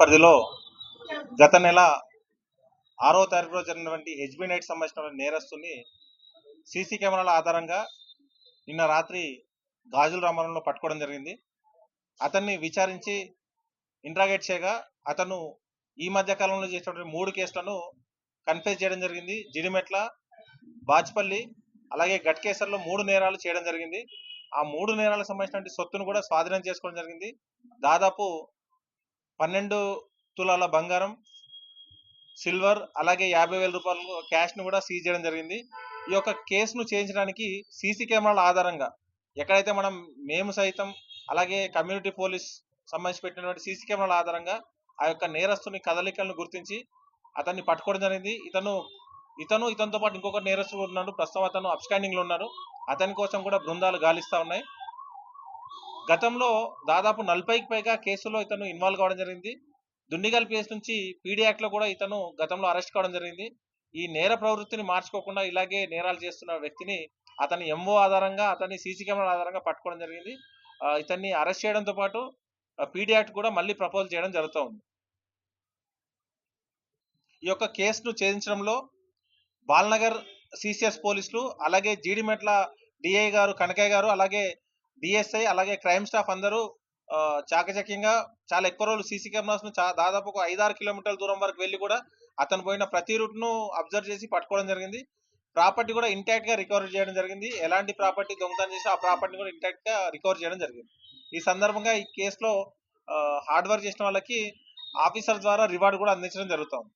పరిధిలో గత నెల ఆరో తారీఖులో జరిగినటువంటి హెచ్బి నైట్ సంబంధించిన నేరస్తుని సీసీ కెమెరాల ఆధారంగా నిన్న రాత్రి గాజుల రామారంలో పట్టుకోవడం జరిగింది. అతన్ని విచారించి ఇంట్రాగేట్ చేయగా అతను ఈ మధ్య కాలంలో చేసినటువంటి మూడు కేసులను కన్ఫ్యూజ్ చేయడం జరిగింది. జిడిమెట్ల బాచ్పల్లి అలాగే గట్కేసర్లో మూడు నేరాలు చేయడం జరిగింది. ఆ మూడు నేరాలకు సంబంధించినటువంటి సొత్తును కూడా స్వాధీనం చేసుకోవడం జరిగింది. దాదాపు పన్నెండు తులాల బంగారం సిల్వర్ అలాగే యాభై వేల రూపాయలు క్యాష్ను కూడా సీజ్ చేయడం జరిగింది. ఈ యొక్క కేసును చేయించడానికి సీసీ కెమెరాల ఆధారంగా ఎక్కడైతే మనం మేము సైతం అలాగే కమ్యూనిటీ పోలీస్ సంబంధించి పెట్టినటువంటి సీసీ కెమెరాల ఆధారంగా ఆ యొక్క నేరస్తుని కదలికలను గుర్తించి అతన్ని పట్టుకోవడం జరిగింది. ఇతను ఇతను ఇతనితో పాటు ఇంకొక నేరస్తుడు ఉన్నాడు. ప్రస్తుతం అతను అబ్స్కాండింగ్లో ఉన్నారు అతని కోసం కూడా బృందాలు గాలిస్తూ ఉన్నాయి. గతంలో దాదాపు నలభైకి పైగా కేసులో ఇతను ఇన్వాల్వ్ కావడం జరిగింది. దుండిగల్ కేసు నుంచి పీడీ యాక్ట్లో కూడా ఇతను గతంలో అరెస్ట్ కావడం జరిగింది. ఈ నేర ప్రవృత్తిని మార్చుకోకుండా ఇలాగే నేరాలు చేస్తున్న వ్యక్తిని అతని ఎంఓ ఆధారంగా అతని సీసీ కెమెరా ఆధారంగా పట్టుకోవడం జరిగింది. ఇతన్ని అరెస్ట్ చేయడంతో పాటు పీడీ యాక్ట్ కూడా మళ్ళీ ప్రపోజ్ చేయడం జరుగుతూ ఉంది. ఈ యొక్క కేసును ఛేదించడంలో బాల్నగర్ సిసిఎస్ పోలీసులు అలాగే జీడిమెట్ల డిఐ గారు కనకయ్య గారు అలాగే డిఎస్ఐ అలాగే క్రైమ్ స్టాఫ్ అందరూ చాకచక్యంగా చాలా ఎక్కువ రోజులు సీసీ కెమెరాస్ను చా- దాదాపు ఒక ఐదారు కిలోమీటర్ల దూరం వరకు వెళ్ళి కూడా అతను పోయిన ప్రతి రూట్ను అబ్జర్వ్ చేసి పట్టుకోవడం జరిగింది. ప్రాపర్టీ కూడా ఇంటాక్ట్గా రికవర్ చేయడం జరిగింది. ఎలాంటి ప్రాపర్టీ దొంగతనం చేసి ఆ ప్రాపర్టీ కూడా ఇంటాక్ట్గా రికవర్ చేయడం జరిగింది. ఈ సందర్భంగా ఈ కేసులో హార్డ్ వర్క్ చేసిన వాళ్ళకి ఆఫీసర్ ద్వారా రివార్డ్ కూడా అందించడం జరుగుతుంది.